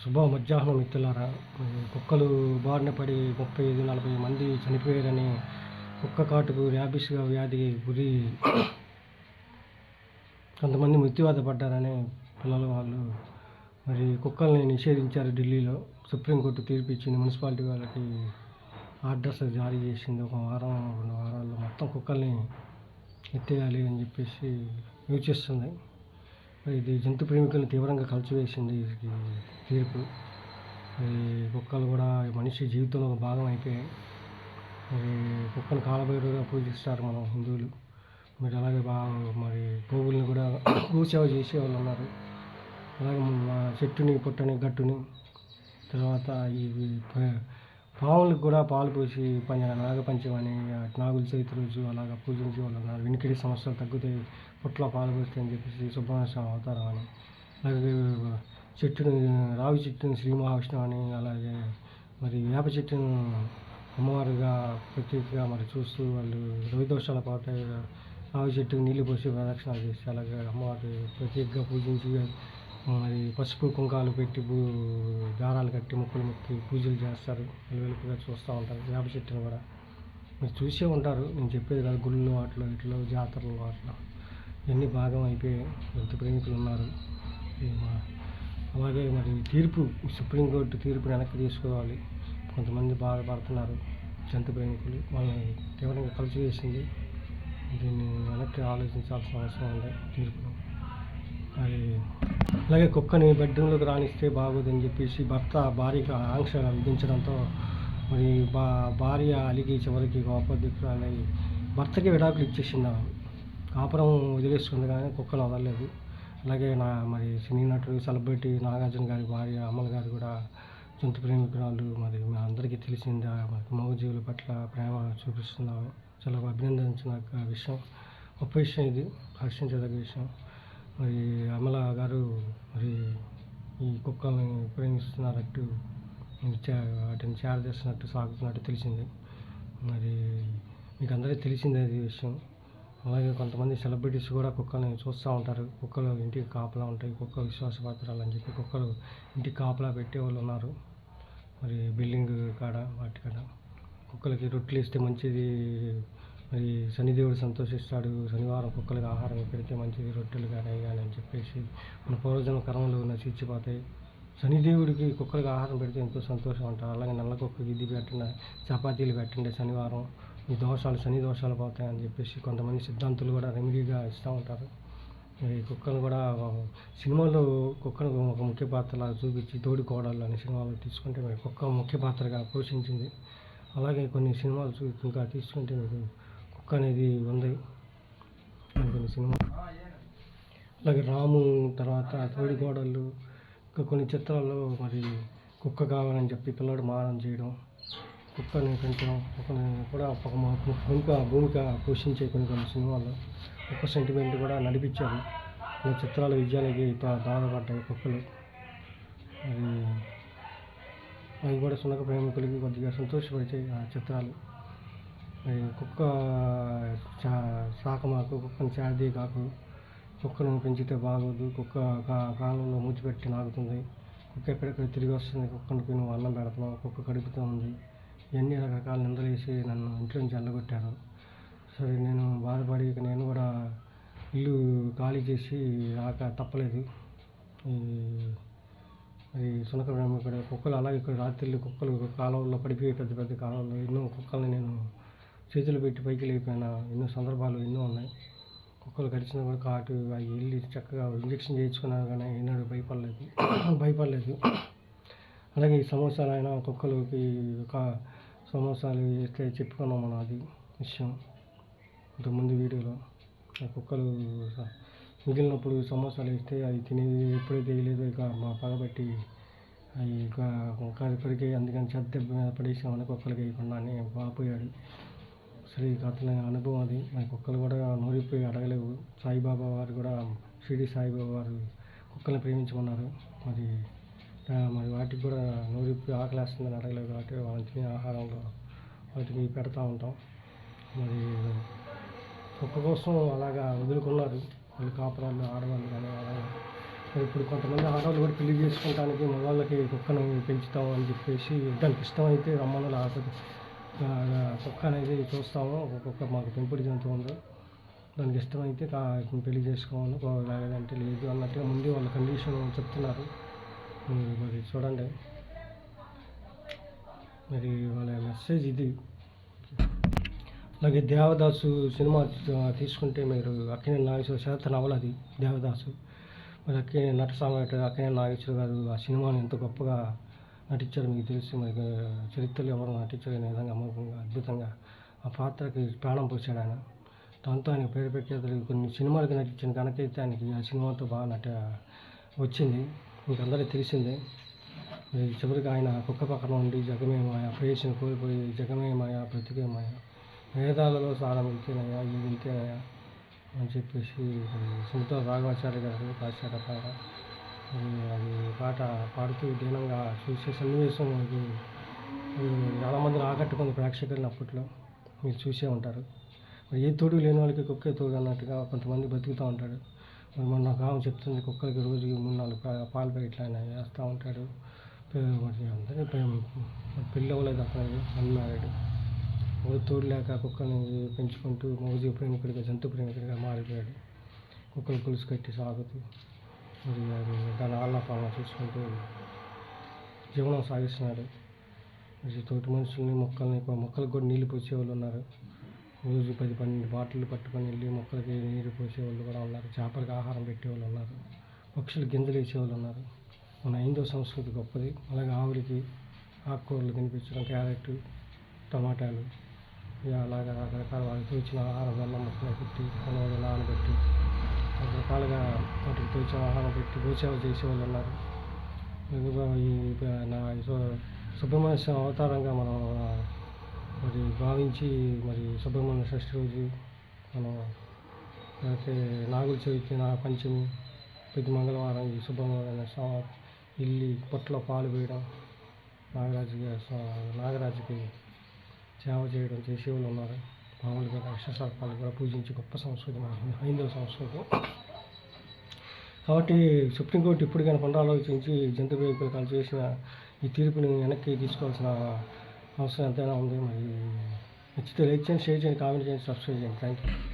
శుభ మధ్యాహ్నం మిత్రులారా కుక్కలు బారిన పడి ముప్పై ఐదు నలభై మంది చనిపోయారని కుక్క కాటుకు ర్యాబిస్గా వ్యాధికి గురి కొంతమంది మృత్యువాత పడ్డారని పిల్లల వాళ్ళు మరి కుక్కల్ని నిషేధించారు ఢిల్లీలో. సుప్రీంకోర్టు తీర్పు ఇచ్చింది మున్సిపాలిటీ వాళ్ళకి ఆర్డర్స్ జారీ చేసింది. ఒక వారం రెండు వారాల్లో మొత్తం కుక్కల్ని ఎత్తేయాలి అని చెప్పేసి యోచిస్తుంది. ఇది జంతు ప్రేమికులను తీవ్రంగా కలిచివేసింది తీర్పు. మరి కుక్కలు కూడా మనిషి జీవితంలో ఒక భాగం అయిపోయాయి మరి కుక్కను కాలభైరవుగా పూజిస్తారు మనం హిందువులు. మరి అలాగే బాగా మరి గోవుల్ని కూడా గోసేవ చేసే వాళ్ళు ఉన్నారు. అలాగే మా చెట్టుని పుట్టని గట్టుని తర్వాత ఇవి పాములకు కూడా పాలు పోసి పంచ నాగపంచమని నాగుల చవితి రోజు అలాగా పూజించే వాళ్ళు ఉన్నారు. వినికిడి సమస్యలు తగ్గుతాయి. పుట్లో పాలు పోస్తే అని చెప్పేసి సుబ్రహ్మణ్య స్వామి అవతారం అని అలాగే చెట్టుని రావి చెట్టుని శ్రీ మహావిష్ణువు అని అలాగే మరి వేప చెట్టును అమ్మవారుగా ప్రత్యేకగా మరి చూస్తూ వాళ్ళు రవిదోషాల పాట రావి చెట్టుకు నీళ్ళు పోసి ప్రదక్షిణాలు చేసి అలాగే అమ్మవారి ప్రత్యేకంగా పూజించి మరి పసుపు కుంకాలు పెట్టి పూ దారాలు కట్టి ముక్కులు మొక్కి పూజలు చేస్తారు. వెలుపుగా చూస్తూ ఉంటారు వేప చెట్టును కూడా. మీరు చూసే ఉంటారు. నేను చెప్పేది కాదు గుళ్ళు వాటిలో ఇట్లో జాతరలు వాటిలో. ఇవన్నీ భాగం అయిపోయాయి ఎంత ప్రేమికులు ఉన్నారు మా- అలాగే మరి తీర్పు సుప్రీంకోర్టు తీర్పుని వెనక్కి తీసుకోవాలి. కొంతమంది బాధపడుతున్నారు. జంతు ప్రేమికులు వాళ్ళని తీవ్రంగా కలిసివేసింది దీన్ని వెనక్కి ఆలోచించాల్సిన అవసరం ఉంది తీర్పును అది అలాగే కుక్కని బెడ్రూమ్లోకి రాణిస్తే బాగోదని చెప్పేసి భర్త భార్యకు ఆంక్ష విధించడంతో మరి బా భార్య అలిగి చివరికి కోపదిక్కురాలై భర్తకి విడాకులు ఇచ్చేసింది కాపురం వదిలేసుకుంది కానీ కుక్కలు వదలలేదు. అలాగే నా మరి సినీ నటుడు సెలబ్రిటీ నాగార్జున గారి భార్య అమల్ గారు కూడా జంతు ప్రేమికురాలు. మరి మా అందరికీ తెలిసింది? మరి మూగజీవుల పట్ల ప్రేమ చూపిస్తున్నాము చాలా అభినందించిన విషయం గొప్ప విషయం ఇది హర్షించదగ్గ విషయం. మరి అమల గారు మరి ఈ కుక్కల్ని ప్రేమిస్తున్నట్టు వాటిని చేరదీస్తున్నట్టు సాగుతున్నట్టు తెలిసింది. మరి మీకు అందరికీ తెలిసిందే ఈ విషయం. అలాగే కొంతమంది సెలబ్రిటీస్ కూడా కుక్కల్ని చూస్తూ ఉంటారు. కుక్కలు ఇంటికి కాపలా ఉంటాయి. కుక్క విశ్వాసపాత్రాలు అని చెప్పి కుక్కలు ఇంటికి కాపలా పెట్టే వాళ్ళు ఉన్నారు. మరి బిల్డింగ్ కాడ వాటి కాడ. కుక్కలకి రొట్టెలు ఇస్తే మంచిది. మరి శనిదేవుడు సంతోషిస్తాడు. శనివారం కుక్కలకి ఆహారం పెడితే మంచిది. రొట్టెలు కానీ కానీ అని చెప్పేసి మన పూర్వజన్మ కర్మలు నశించిపోతాయి. శనిదేవుడికి కుక్కలకి ఆహారం పెడితే ఎంతో సంతోషం అంటారు. అలాగే నల్ల కుక్కకి ఇది పెట్టండి చపాతీలు పెట్టండి శనివారం ఈ దోషాలు శని దోషాలు పోతాయని చెప్పేసి కొంతమంది సిద్ధాంతులు కూడా రెమెడీగా ఇస్తూ ఉంటారు. ఈ కుక్కను కూడా సినిమాలో కుక్కను ఒక ముఖ్య పాత్రలా చూపించి తోడి కోడళ్ళు అనే సినిమాలో తీసుకుంటే మరి కుక్క ముఖ్య పాత్రగా పోషించింది. అలాగే కొన్ని సినిమాలు చూ ఇంకా తీసుకుంటే మీకు కుక్క అనేది ఉంది. కొన్ని సినిమా అలాగే రాము తర్వాత తోడి కోడళ్ళు ఇంకా కొన్ని చిత్రాల్లో మరి కుక్క కావాలని చెప్పి పిల్లడు మారం చేయడం కుక్కని పెంచడం కుక్కని కూడా ఒక మ- ప్రముఖ భూమిక పోషించే కొన్ని కొన్ని సినిమాల్లో కుక్క సెంటిమెంట్ కూడా నడిపించారు. ఈ చిత్రాల విజయానికి బాధపడ్డాయి కుక్కలు. అది అవి కూడా సునక ప్రేమికులకి కొద్దిగా సంతోషపరిచాయి ఆ చిత్రాలు. మరి కుక్క సాకమాకు కుక్కను చారదీ కాకు కుక్కను పెంచితే బాగోదు కుక్క కా- కాలంలో మూచిపెట్టి నాగుతుంది కుక్క ఎక్కడెక్కడ తిరిగి వస్తుంది కుక్కను నువ్వు అన్నం పెడతావు కుక్క కడుపుతూ ఉంది. ఎన్ని రకరకాల నిందలు వేసి నన్ను ఇంట్లో నుంచి వెళ్ళగొట్టారు సరే నేను బాధపడి ఇక నేను కూడా ఇల్లు ఖాళీ చేసి రాక తప్పలేదు. ఈ సునక ఇక్కడ కుక్కలు అలాగే ఇక్కడ రాత్రిళ్ళు కుక్కలు కాలువల్లో పడిపోయి పెద్ద పెద్ద కాలువల్లో ఎన్నో కుక్కల్ని నేను చేతులు పెట్టి పైకి లేకపోయినా ఎన్నో సందర్భాలు ఎన్నో ఉన్నాయి. కుక్కలు గడిచిన కూడా కాటు అవి వెళ్ళి చక్కగా ఇంజక్షన్ చేయించుకున్నాను కానీ ఎన్నడూ భయపడలేదు. భయపడలేదు. అలాగే ఈ సమోసాలు అయినా కుక్కలకి ఒక సమోసాలు వేస్తే చెప్పుకున్నాం మనం అది విషయం. ఇంతకుముందు వీడియోలో ఆ కుక్కలు మిగిలినప్పుడు సమోసాలు వేస్తే అవి తినేది ఎప్పుడైతే వేయలేదో ఇక మా పగబట్టి అవి ఇక కుక్కలు కొరికే అందుకని చెత్త మీద పడేసామని కుక్కలకి వేయకుండా అని వాపోయాడు సరే ఇక అతని అనుభవం అది. మా కుక్కలు కూడా నూరిపోయి అడగలేవు. సాయిబాబా వారు కూడా షిరిడి సాయిబాబా వారు కుక్కల్ని ప్రేమించుకున్నారు మరి మరి వాటికి కూడా నూరిప్పి ఆకలేస్తుందని అడగలేదు కాబట్టి వాటిని ఆహారంలో వాటికి పెడతా ఉంటాం. మరి కుక్క కోసం అలాగా వదులుకున్నారు. వాళ్ళు కాపురాళ్ళు ఆడవాళ్ళు కానీ అలాగే. ఇప్పుడు కొంతమంది ఆడవాళ్ళు కూడా పెళ్ళి చేసుకోవటానికి మగవాళ్ళకి కుక్కను పెంచుతాం అని చెప్పేసి దానికి ఇష్టమైతే రమ్మను లేకపోతే కుక్క అనేది చూస్తాము. ఒక కుక్క మాకు పెంపుడు జంతువు ఉంది. దానికి ఇష్టమైతే పెళ్ళి చేసుకోవాలి లేదంటే లేదు అన్నట్టుగా ముందే వాళ్ళ కండిషన్ చెప్తున్నారు. చూడండి. మరి వాళ్ళ మెసేజ్ ఇది. అలాగే దేవదాసు సినిమా తీసుకుంటే మీరు అక్కినే నాగేశ్వర శాత నవల అది దేవదాసు. మరి అక్కినే నట సామ్రాట్ అక్కినే నాగేశ్వర గారు ఆ సినిమాని ఎంత గొప్పగా నటించారు మీకు తెలిసి. మరి చరిత్రలో ఎవరు నటించలేని విధంగా అమోఘంగా అద్భుతంగా ఆ పాత్రకి ప్రాణం పోసాడు ఆయన. దాంతో ఆయన పేరు పెట్టేది కొన్ని సినిమాలకు నటించిన కనుకైతే ఆయనకి ఆ సినిమాతో బాగా నట వచ్చింది. మీకు అందరికీ తెలిసిందే. చివరికి ఆయన కుక్క పక్కన ఉండి జగమేమాయ ప్రేయసిని కోల్పోయి జగమే మాయ వేదాలలో సారం ఇంతేనయ్యా ఇది ఇంతేనయ్యా అని చెప్పేసి మరి రాఘవాచార్య గారు రాశారు పాట. అది పాట పాడుతూ దీనంగా చూసే సన్నివేశం అది అది చాలామందిని ఆకట్టుకుంది ప్రేక్షకులను అప్పట్లో. మీరు చూసే ఉంటారు. మరి ఏ తోడు లేని వాళ్ళకి కుక్కే తోడు అన్నట్టుగా కొంతమంది బతుకుతూ ఉంటాడు మరి మొన్న ఒక ఆమె చెప్తుంది కుక్కలకి రోజుకి మూడు నాలుగు పాలు పాల ప్యాకెట్లు ఆయన వేస్తూ ఉంటాడు. అందరినీ భయం అవ్వలేదు అక్కడ అన్మ్యారీడ్ ఎవరు తోడు లేక కుక్కని పెంచుకుంటూ మౌజీ ప్రేమికుడిగా జంతు ప్రేమికుడిగా మారిపోయాడు. కుక్కలు గొలుసు కట్టి సాగుతూ మరి అది దాని ఆళ్ళ పాలన చూసుకుంటూ జీవనం సాగిస్తున్నాడు. మరి తోటి మనుషుల్ని మొక్కల్ని మొక్కలకు కూడా నీళ్ళు పోసేవాళ్ళు ఉన్నారు. రోజు పది పన్నెండు బాటిల్ పట్టుకొని వెళ్ళి మొక్కలకి నీరు పోసేవాళ్ళు కూడా ఉన్నారు. చేపలకి ఆహారం పెట్టేవాళ్ళు ఉన్నారు. పక్షులు గింజలు వేసేవాళ్ళు ఉన్నారు. మన హిందూ సంస్కృతి గొప్పది. అలాగే ఆవులకి ఆకుకూరలు తినిపించడం క్యారెట్ టమాటాలు ఇక అలాగా రకరకాల వాళ్ళకి తోచిన ఆహారం బెల్లం ముక్కలు పెట్టి కొనవలు నానబెట్టి రకరకాలుగా వాటికి తోచిన ఆహారం పెట్టి గోసేవ చేసేవాళ్ళు ఉన్నారు. ఈ నా సుబ్రహ్మణ్య స్వామి అవతారంగా మనం మరి భావించి మరి సుబ్రహ్మణ్య షష్ఠి రోజు మనం అయితే నాగుల చవితి నా పంచమి ప్రతి మంగళవారం ఈ సుబ్రహ్మణ్య స్వామి ఇల్లి పొట్టలో పాలు వేయడం నాగరాజుకి నాగరాజుకి సేవ చేయడం చేసేవాళ్ళు ఉన్నారు. మామూలుగా రాక్షసర్పాలు కూడా పూజించి గొప్ప సంస్కృతి హైందవ సంస్కృతి. కాబట్టి సుప్రీంకోర్టు ఇప్పటికైనా పునరాలోచించి జంతు వేదికలు చేసిన ఈ తీర్పుని వెనక్కి తీసుకోవాల్సిన అవసరం ఎంతైనా ఉంది. మరి నచ్చితే లైక్ చేయండి షేర్ చేయండి కామెంట్ చేయండి సబ్స్క్రైబ్ చేయండి. Thank you